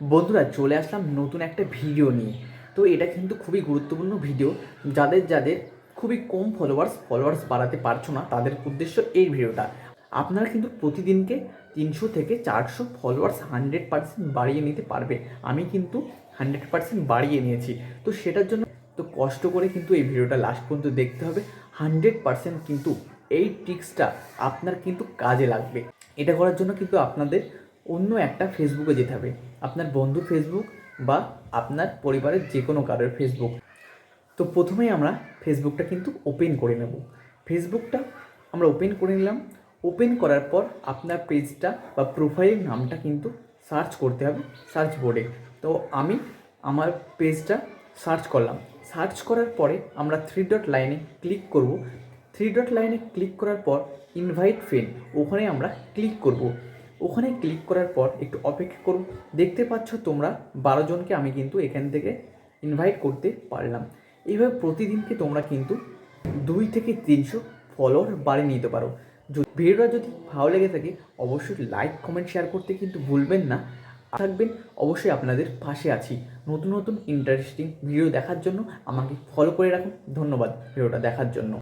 বন্ধুরা, চলে আসলাম নতুন একটা ভিডিও নিয়ে। তো এটা কিন্তু খুবই গুরুত্বপূর্ণ ভিডিও যাদের যাদের খুবই কম ফলোয়ার্স ফলোয়ার্স বাড়াতে পারছ না, তাদের উদ্দেশ্য এই ভিডিওটা আপনারা কিন্তু প্রতিদিনকে তিনশো থেকে চারশো ফলোয়ার্স হান্ড্রেড পার্সেন্ট বাড়িয়ে নিতে পারবে। আমি কিন্তু হান্ড্রেড পার্সেন্ট বাড়িয়ে নিয়েছি। তো সেটার জন্য তো কষ্ট করে কিন্তু এই ভিডিওটা লাস্ট পর্যন্ত দেখতে হবে। হান্ড্রেড পার্সেন্ট কিন্তু এই ট্রিক্সটা আপনার কিন্তু কাজে লাগবে। এটা করার জন্য কিন্তু আপনাদের অন্য একটা ফেসবুকে যেতে হবে। আপনার বন্ধু ফেসবুক বা আপনার পরিবারের যে কোনো কারোর ফেসবুক তো প্রথমেই আমরা ফেসবুকটা কিন্তু ওপেন করে নেব। ফেসবুকটা আমরা ওপেন করে নিলাম। ওপেন করার পর আপনার পেজটা বা প্রোফাইল নামটা কিন্তু সার্চ করতে হবে সার্চ বোর্ডে তো আমি আমার পেজটা সার্চ করলাম। সার্চ করার পরে আমরা থ্রি ডট লাইনে ক্লিক করব। থ্রি ডট লাইনে ক্লিক করার পর ইনভাইট ফ্রেন্ড ওখানে আমরা ক্লিক করব। ওখানে ক্লিক করার পর একটু অপেক্ষা করুন। দেখতে পাচ্ছ তোমরা বারো জনকে আমি কিন্তু এখান থেকে ইনভাইট করতে পারলাম। এইভাবে প্রতিদিনকে তোমরা কিন্তু দুই থেকে তিনশো ফলোয়ার বাড়িয়ে নিতে পারো। ভিডিওটা যদি ভালো লেগে থাকে, অবশ্যই লাইক কমেন্ট শেয়ার করতে কিন্তু ভুলবেন না। থাকবেন অবশ্যই আপনাদের পাশে আছি। নতুন নতুন ইন্টারেস্টিং ভিডিও দেখার জন্য আমাকে ফলো করে রাখুন। ধন্যবাদ ভিডিওটা দেখার জন্য।